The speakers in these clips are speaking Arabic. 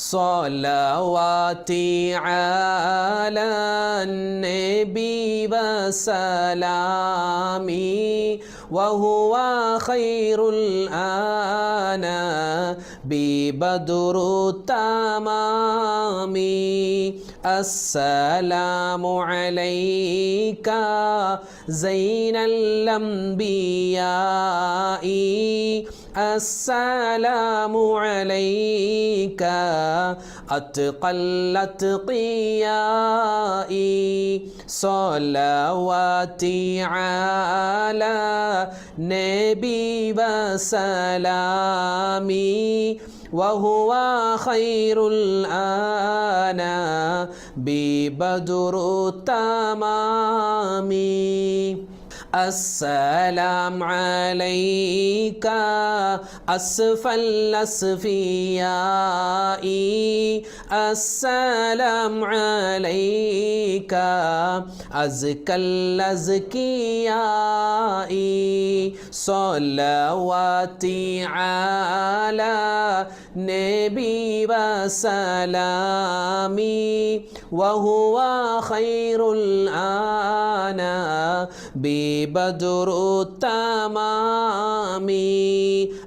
صلواتي على النبي وسلامي وهو خير الآن ببدر التمام. السلام عليك زين الأنبياء. السلام عليك. أتقى الأتقياء صلواتي على نبي وسلامي وهو خير الآن ببدر التمام. السلام عليك أسف الأسفياء السلام عليك أزكى الأزكياء. صلواتي على نبي وسلامي وهو خير الآن. ببدر التمام.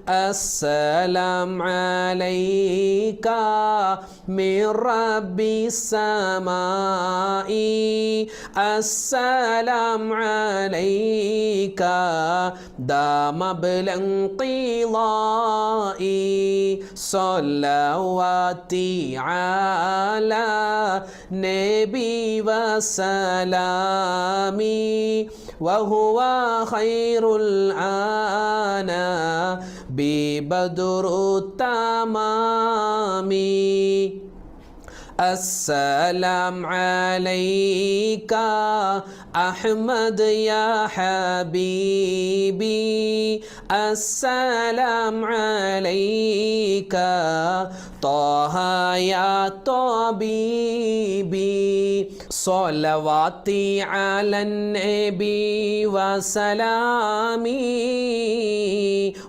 السلام عليك. من رب السماء. السلام عليك دام بالانقضاء صلواتي على نبي وسلامي وهو خير الآن. ببدر التمام. السلام عليك أحمد يا حبيبي. السلام عليك طه يا طبيبي صلواتي على النبي وسلامي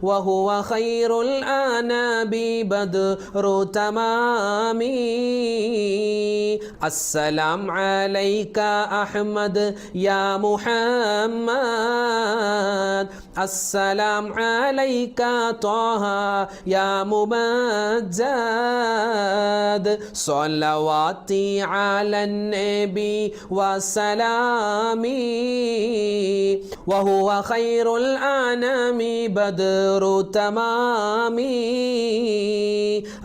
وهو خير الأنام بدر تمامي. السلام عليك أحمد يا محمد. السلام عليك طه يا ممجد. صلواتي على النبي وسلامي. وهو خير الأنام بدر تمامي.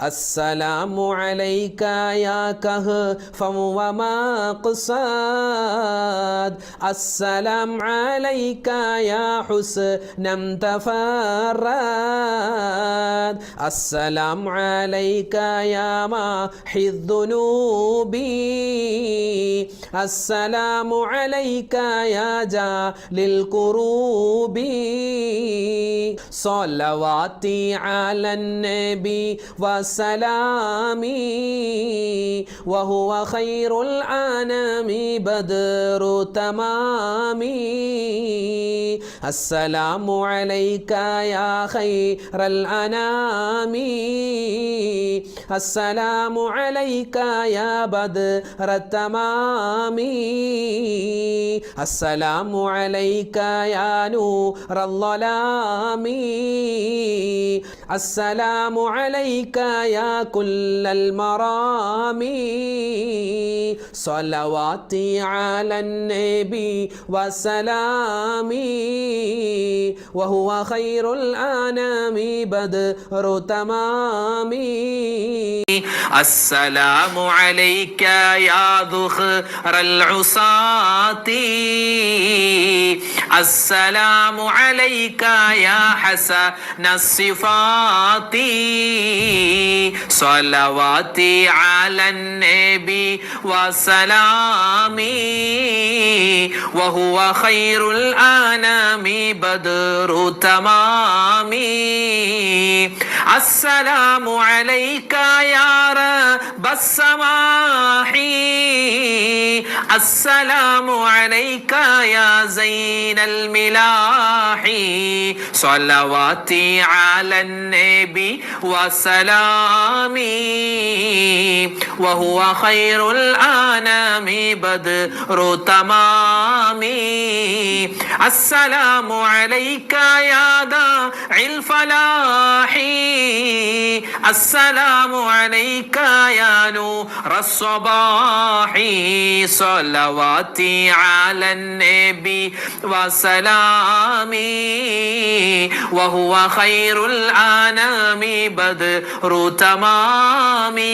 السلام عليك يا كهفا ومقصد. السلام عليك يا حسنا تفرد. السلام عليك يا محي الذنوب السلام عليك يا جال الكروب صلواتي على النبي وسلامي وهو خير الأنام بدر تمامي السلام عليك يا خير الأنام السلام عليك يا بدر التمام السلام عليك يا نور الظلام السلام عليك يا كل المرام صلواتي على النبي وسلامي وهو خير الأنام بدر تمامي السلام عليك يا ذخر العصاة السلام عليك يا حسن الصفات صلواتي على النبي وسلامي. وهو خير الأنام بدر تمامي. السلام عليك يا رب السماح السلام عليك يا زين الملاح صلواتي على النبي وسلامي. وهو خير الأنام بدر تمامي. السلام عليك يا داعي الفلاح السلام عليك يا نور الصباح. صلواتي على النبي وسلامي. وهو خير الأنام بدر تمامي.